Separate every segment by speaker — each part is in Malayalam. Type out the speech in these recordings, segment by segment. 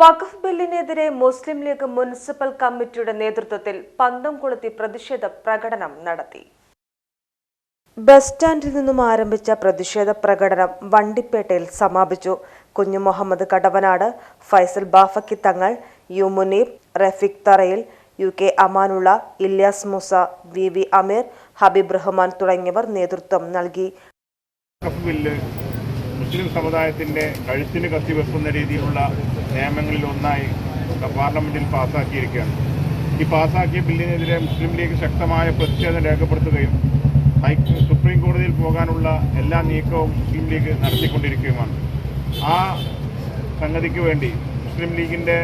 Speaker 1: വഖഫ് ബില്ലിനെതിരെ മുസ്ലിം ലീഗ് മുനിസിപ്പൽ കമ്മിറ്റിയുടെ നേതൃത്വത്തിൽ പന്തം കൊളുത്തി പ്രതിഷേധ പ്രകടനം നടത്തി. ബസ് സ്റ്റാൻഡിൽ നിന്നും ആരംഭിച്ച പ്രതിഷേധ പ്രകടനം വണ്ടിപ്പേട്ടയിൽ സമാപിച്ചു. കുഞ്ഞു മുഹമ്മദ് കടവനാട് ഫൈസൽ ബാഫക്കി തങ്ങൾ U Muneeb Rafeeq Tharayil U K Amanulla Ilyas Moosa V V Ameer Habeeb Rahman തുടങ്ങിയവർ നേതൃത്വം നൽകി.
Speaker 2: മുസ്ലിം സമുദായത്തിന്റെ കഴുത്തിന് കത്തി വെക്കുന്ന രീതിയിലുള്ള നിയമങ്ങളിൽ ഒന്നായി പാർലമെന്റിൽ പാസാക്കിയിരിക്കുകയാണ് ഈ പാസാക്കിയ ബില്ലിനെതിരെ മുസ്ലിം ലീഗ് ശക്തമായ പ്രതിഷേധം രേഖപ്പെടുത്തുകയും സുപ്രീം കോടതിയിൽ പോകാനുള്ള എല്ലാ നീക്കവും മുസ്ലിം ലീഗ് നടത്തിക്കൊണ്ടിരിക്കുകയുമാണ്. ആ സംഗതിക്ക് വേണ്ടി മുസ്ലിം ലീഗിന്റെ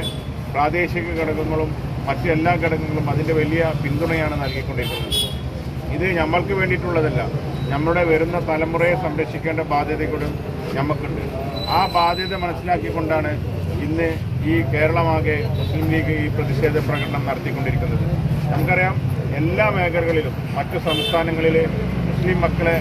Speaker 2: പ്രാദേശിക ഘടകങ്ങളും മറ്റു എല്ലാ ഘടകങ്ങളും അതിന്റെ വലിയ പിന്തുണയാണ് നൽകിക്കൊണ്ടിരിക്കുന്നത്. ഇത് നമ്മൾക്ക് വേണ്ടിയിട്ടുള്ളതല്ല. നമ്മുടെ വരുന്ന തലമുറയെ സംരക്ഷിക്കേണ്ട ബാധ്യത കൂടെ നമുക്കുണ്ട് ആ ബാധ്യത മനസ്സിലാക്കിക്കൊണ്ടാണ് ഇന്ന് ഈ കേരളമാകെ മുസ്ലിം ലീഗ് ഈ പ്രതിഷേധ പ്രകടനം നടത്തിക്കൊണ്ടിരിക്കുന്നത്. നമുക്കറിയാം എല്ലാ മേഖലകളിലും മറ്റു സംസ്ഥാനങ്ങളിൽ മുസ്ലിം മക്കളെ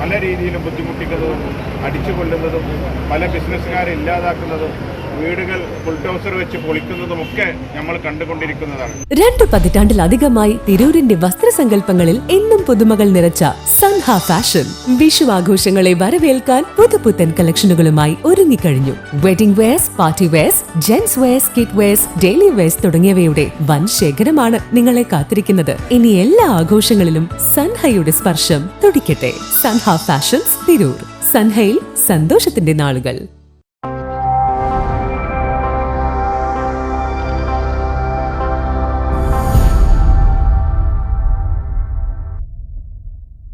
Speaker 2: പല രീതിയിലും ബുദ്ധിമുട്ടിക്കുന്നതും അടിച്ചു കൊല്ലുന്നതും പല ബിസിനസ്സുകാരെ ഇല്ലാതാക്കുന്നതും വീടുകൾ ബുൾഡോസർ വെച്ച് പൊളിക്കുന്നതുമൊക്കെ നമ്മൾ കണ്ടുകൊണ്ടിരിക്കുന്നതാണ്.
Speaker 3: രണ്ടു പതിറ്റാണ്ടിലധികമായി തിരൂരിന്റെ വസ്ത്രസങ്കല്പങ്ങളിൽ എന്നും പുതുമകൾ നിറച്ച സൻഹ ഫാഷൻ. വിഷു ആഘോഷങ്ങളെ വരവേൽക്കാൻ പുതുപുത്തൻ കളക്ഷനുകളുമായി ഒരുങ്ങിക്കഴിഞ്ഞു. Wedding wears party wears gents wears kid wears daily wears തുടങ്ങിയവയുടെ വൻ ശേഖരമാണ് നിങ്ങളെ കാത്തിരിക്കുന്നത്. ഇനി എല്ലാ ആഘോഷങ്ങളിലും സൻഹയുടെ സ്പർശം തുടിക്കട്ടെ. സൻഹ ഫാഷൻസ് തിരൂർ. സൻഹയിൽ സന്തോഷത്തിന്റെ നാളുകൾ.